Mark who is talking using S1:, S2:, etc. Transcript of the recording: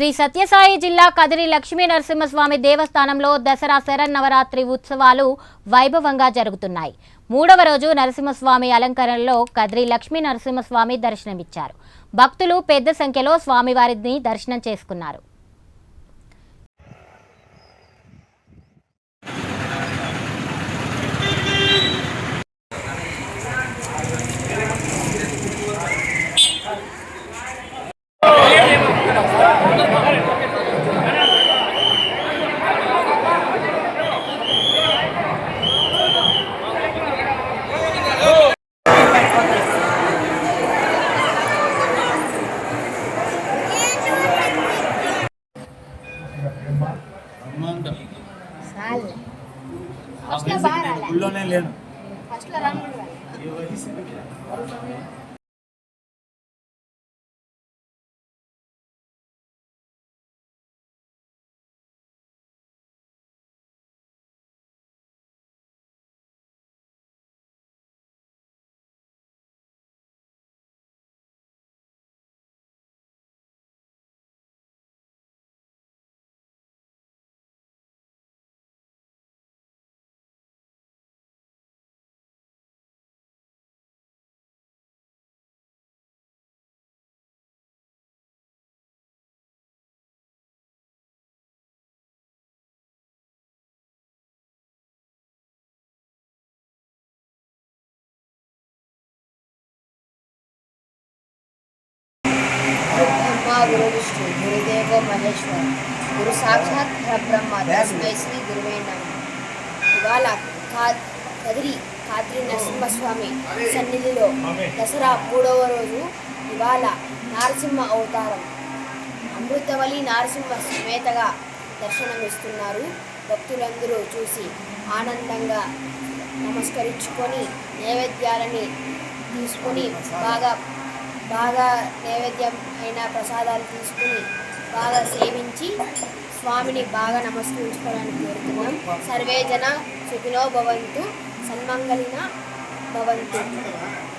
S1: శ్రీ సత్యసాయి జిల్లా కదిరి లక్ష్మీ నరసింహస్వామి దేవస్థానంలో దసరా శరన్నవరాత్రి ఉత్సవాలు వైభవంగా జరుగుతున్నాయి మూడవ రోజు నరసింహస్వామి అలంకరణలో కదిరి లక్ష్మీ నరసింహస్వామి దర్శనమిచ్చారు భక్తులు పెద్ద సంఖ్యలో స్వామివారిని దర్శనం చేసుకున్నారు ఫస్ట్ లో బాగా రాలే ఫస్ట్ లో రాను
S2: గురువిష్ణు గురుదేవో మహేశ్వర్ గురు సాక్షాత్ పరబ్రహ్మ తస్మై శ్రీ గురువే ఇవాళ కా కదిరి కాద్రి నరసింహస్వామి సన్నిధిలో దసరా మూడవ రోజు ఇవాళ నారసింహ అవతారం అమృతవలి నారసింహ సమేతగా దర్శనమిస్తున్నారు భక్తులందరూ చూసి ఆనందంగా నమస్కరించుకొని నైవేద్యాలని తీసుకొని బాగా బాగా నైవేద్యం అయిన ప్రసాదాలు తీసుకుని బాగా సేవించి స్వామిని బాగా నమస్కరించుకోవడానికి కోరుతున్నాం జన సుఖినో భవంతు సన్మంగళిన భవంతు